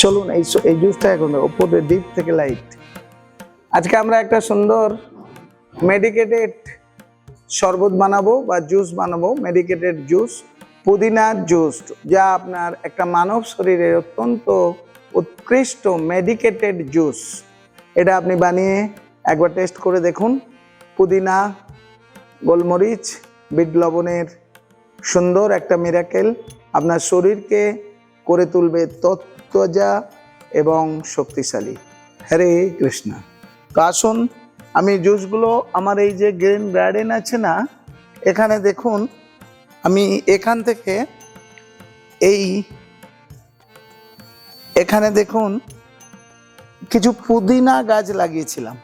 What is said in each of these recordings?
চলুন এই এই জুসটা এখন উপরে ডিপ থেকে লাইট আজকে আমরা একটা সুন্দর মেডিকেটেড শরবত বানাবো বা জুস বানাবো মেডিকেটেড জুস পুদিনার জুস যা আপনার একটা মানব শরীরের অত্যন্ত উৎকৃষ্ট মেডিকেটেড জুস এটা আপনি বানিয়ে একবার টেস্ট করে দেখুন। পুদিনা, গোলমরিচ, বিট লবণের সুন্দর একটা মিরাকেল আপনার শরীরকে করে তুলবে তত্ত্বজা এবং শক্তিশালী। হরে কৃষ্ণ। তো আসুন, আমি জুসগুলো, আমার এই যে গ্রিন গার্ডেন আছে না, এখানে দেখুন, আমি এখান থেকে এই, এখানে দেখুন, কিছু পুদিনা গাছ লাগিয়েছিলাম।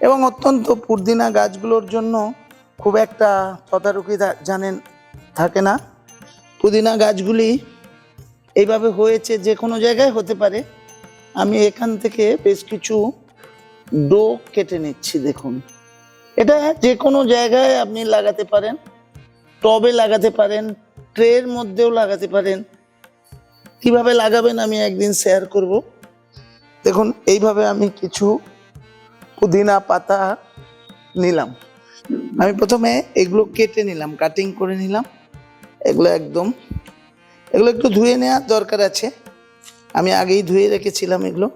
এবং অত্যন্ত পুদিনা গাছগুলোর জন্য খুব একটা তদারকি জানেন, থাকে না। পুদিনা গাছগুলি এইভাবে হয়েছে যে কোনো জায়গায় হতে পারে। আমি এখান থেকে বেশ কিছু ডো কেটে নিচ্ছি, দেখুন। এটা যে কোনো জায়গায় আপনি লাগাতে পারেন, টবে লাগাতে পারেন, ট্রের মধ্যেও লাগাতে পারেন। কীভাবে লাগাবেন আমি একদিন শেয়ার করব। দেখুন, এইভাবে আমি কিছু পুদিনা পাতা নিলাম। আমি প্রথমে এগুলো কেটে নিলাম, কাটিং করে নিলাম। এগুলো একদম এগুলো একটু ধুয়ে নেওয়ার দরকার আছে। আমি আগেই ধুয়ে রেখেছিলাম এগুলো।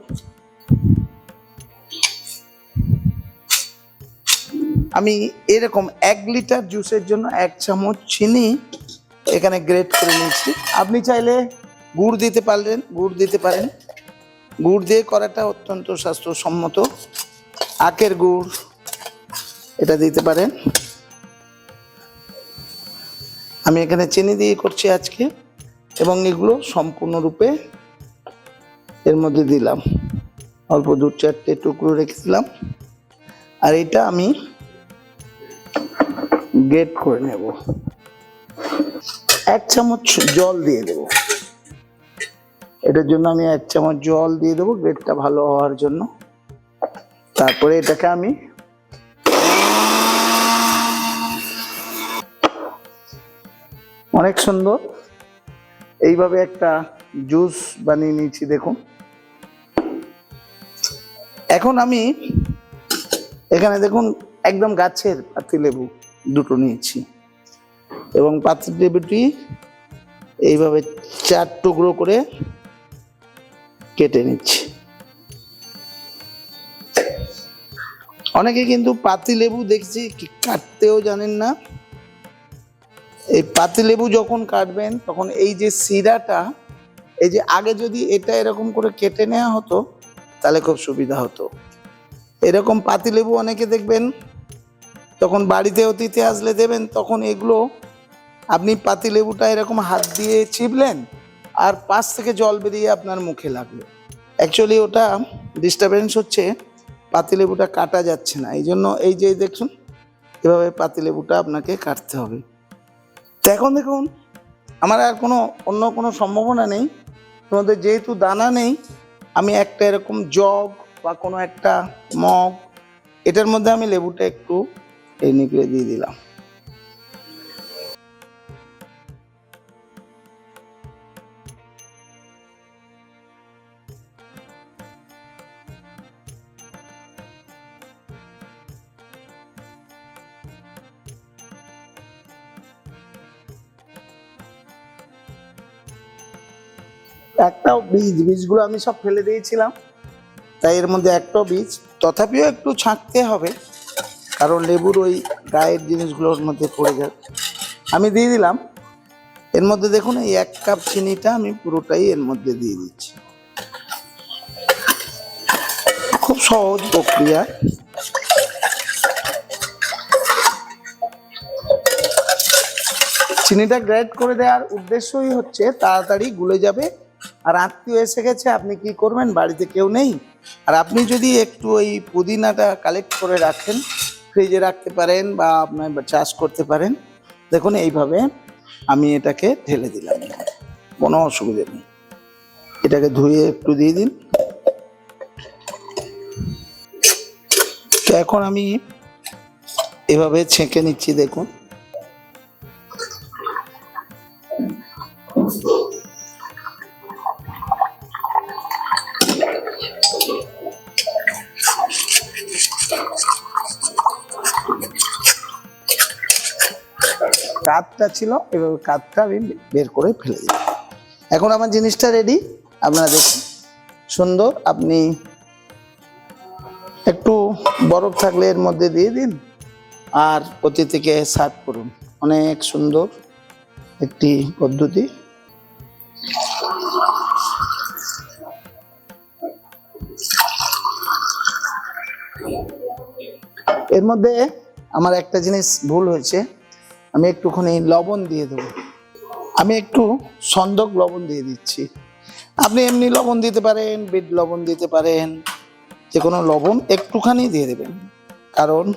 আমি এরকম এক লিটার জুসের জন্য এক চামচ চিনি এখানে গ্রেট করে নিয়েছি। আপনি চাইলে গুড় দিতে পারলেন, গুড় দিতে পারেন। গুড় দিয়ে করাটা অত্যন্ত স্বাস্থ্যসম্মত। আখের গুড় এটা দিতে পারেন। আমি এখানে চিনি দিয়ে করছি আজকে। এবং এগুলো সম্পূর্ণরূপে এর মধ্যে দিলাম। অল্প দু চারটে টুকরো রেখেছিলাম। আর এটা আমি গ্রেট করে নেব। এক চামচ জল দিয়ে দেব। এটার জন্য আমি এক চামচ জল দিয়ে দেবো গ্রেটটা ভালো হওয়ার জন্য। তারপরে এটাকে আমি অনেক সুন্দর এইভাবে একটা জুস বানিয়ে নিয়েছি, দেখুন। এখন আমি এখানে, দেখুন, একদম গাছের পাতিলেবু দুটো নিয়েছি। এবং পাতিলেবুটি এইভাবে চার টুকরো করে কেটে নিচ্ছি। অনেকে কিন্তু পাতিলেবু দেখছি কাটতেও জানেন না। এই পাতিলেবু যখন কাটবেন, তখন এই যে শিরাটা এই যে আগে যদি এটা এরকম করে কেটে নেওয়া হতো, তাহলে খুব সুবিধা হতো। এরকম পাতিলেবু অনেকে দেখবেন, তখন বাড়িতে অতিথি আসলে দেবেন, তখন এগুলো আপনি পাতিলেবুটা এরকম হাত দিয়ে চিপলেন আর পাশ থেকে জল বেরিয়ে আপনার মুখে লাগল। অ্যাকচুয়ালি ওটা ডিস্টারবেন্স হচ্ছে পাতিলেবুটা কাটা যাচ্ছে না। এই জন্য এই যে দেখুন, এভাবে পাতিলেবুটা আপনাকে কাটতে হবে। তো এখন দেখুন, আমার আর কোনো অন্য কোনো সম্ভাবনা নেই। তোমাদের যেহেতু দানা নেই, আমি একটা এরকম জগ বা কোনো একটা মগ, এটার মধ্যে আমি লেবুটা একটু এই নিকড়ে দিয়ে দিলাম। একটাও বীজ, বীজগুলো আমি সব ফেলে দিয়েছিলাম। তাই এর মধ্যে একটাও বীজ। তথাপিও একটু ছাঁকতে হবে, কারণ লেবুর ওই গায়ের জিনিসগুলোর মধ্যে পড়ে যায়। আমি দিয়ে দিলাম। এর মধ্যে দেখুন, এই এক কাপ চিনিটা আমি পুরোটাই এর মধ্যে দিয়ে দিচ্ছি। খুব সহজ প্রক্রিয়া। চিনিটা গ্রেড করে দেওয়ার উদ্দেশ্যই হচ্ছে, তাড়াতাড়ি গুলে যাবে। আর আত্মীয় এসে গেছে, আপনি কি করবেন? বাড়িতে কেউ নেই? আর আপনি যদি একটু ওই পুদিনাটা কালেক্ট করে রাখেন ফ্রিজে রাখতে পারেন বা আপনার চাষ করতে পারেন, দেখুন এইভাবে আমি এটাকে ঢেলে দিলাম। কোনো অসুবিধা নেই। এটাকে ধুয়ে একটু দিয়ে দিন। তো এখন আমি এভাবে ছেঁকে নিচ্ছি, দেখুন। কাতটা ছিল এভাবে কাতটা আমি বের করে ফেলে দিই এখন আমার জিনিসটা রেডি আপনারা দেখুন। সুন্দর, আপনি একটু বরফ থাকলে এর মধ্যে দিয়ে দিন আর প্রতি থেকে সার্ভ করুন। অনেক সুন্দর একটি পদ্ধতি। এর মধ্যে আমার একটা জিনিস ভুল হয়েছে। আমি একটুখানি লবণ দিয়ে দেবো। আমি একটু সন্দক লবণ দিয়ে দিচ্ছি। আপনি এমনি লবণ দিতে পারেন, বিট লবণ দিতে পারেন যে কোনো লবণ একটুখানি দিয়ে দেবেন। কারণ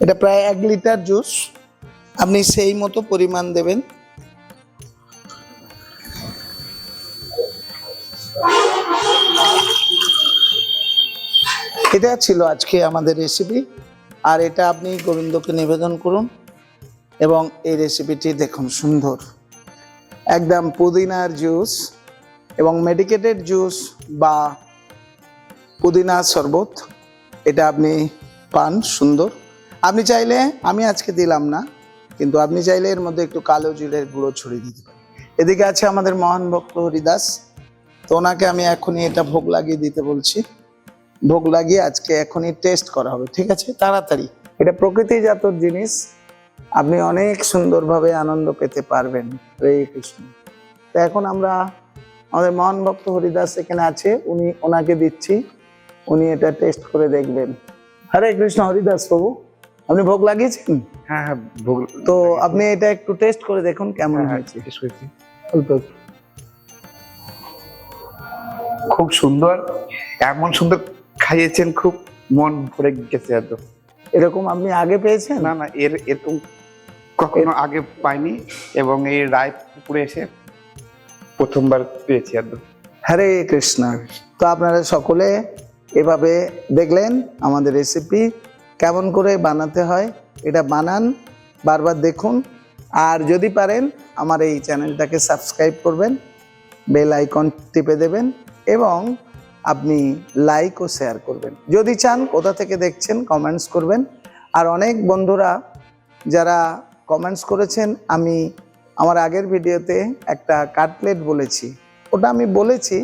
এটা প্রায় এক লিটার জুস। আপনি সেই মতো পরিমাণ দেবেন। এটা ছিল আজকে আমাদের রেসিপি আর এটা আপনি গোবিন্দকে নিবেদন করুন এবং এই রেসিপিটি দেখুন সুন্দর। একদম পুদিনার জুস এবং মেডিকেটেড জুস বা পুদিনা শরবত, এটা আপনি পান, সুন্দর। আপনি চাইলে, আমি আজকে দিলাম না, কিন্তু আপনি চাইলে এর মধ্যে একটু কালো জিরের গুঁড়ো ছড়িয়ে দিতে পারেন। এদিকে আছে আমাদের মহান ভক্ত হরিদাস, তো ওনাকে আমি এখনই এটা ভোগ লাগিয়ে দিতে বলছি। ভোগ লাগিয়ে আজকে এখনই টেস্ট করা হবে ঠিক আছে? তাড়াতাড়ি। এটা প্রকৃতিজাত জিনিস। আপনি অনেক সুন্দরভাবে আনন্দ পেতে পারবেন। হরে কৃষ্ণ। তো এখন আমরা আমাদের মহান ভক্ত হরিদাস এখানে আছে উনি ওনাকে দিচ্ছি। উনি এটা টেস্ট করে দেখবেন। হরে কৃষ্ণ হরিদাস বাবু আপনি ভোগ লাগিয়েছেন? হ্যাঁ হ্যাঁ ভোগ তো আপনি এটা একটু টেস্ট করে দেখুন কেমন হ্যাঁ, হ্যাঁ, হয়েছে। অল্প। খুব সুন্দর এমন সুন্দর খাইয়েছেন খুব মন ভরে গেছে একদম এরকম আপনি আগে পেয়েছেন? না না এর এরকম কখনো আগে পাইনি এবং এই রায়পুরে এসে প্রথমবার পেয়েছি একদম হরে কৃষ্ণ। তো আপনারা সকলে এভাবে দেখলেন আমাদের রেসিপি কেমন করে বানাতে হয় এটা বানান বারবার দেখুন। আর যদি পারেন আমার এই চ্যানেলটাকে সাবস্ক্রাইব করবেন বেল আইকন টিপে দেবেন এবং আপনি লাইক ও শেয়ার করবেন। যদি চান, কোথা থেকে দেখছেন কমেন্টস করবেন। আর অনেক বন্ধুরা যারা কমেন্টস করেছেন, আমি আমার আগের ভিডিওতে একটা কাটলেট বলেছি। ওটা আমি বলেছি,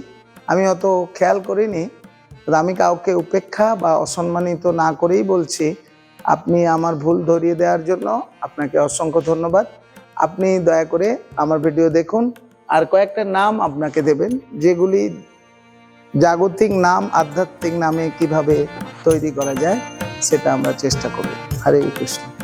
আমি অত খেয়াল করিনি। আমি কাউকে উপেক্ষা বা অসম্মানিত না করেই বলছি, আপনি আমার ভুল ধরিয়ে দেওয়ার জন্য আপনাকে অসংখ্য ধন্যবাদ। আপনি দয়া করে আমার ভিডিও দেখুন। আর কয়েকটা নাম আপনাকে দেবেন, যেগুলি জাগতিক নাম আধ্যাত্মিক নামে কীভাবে তৈরি করা যায় সেটা আমরা চেষ্টা করব। হরে কৃষ্ণ।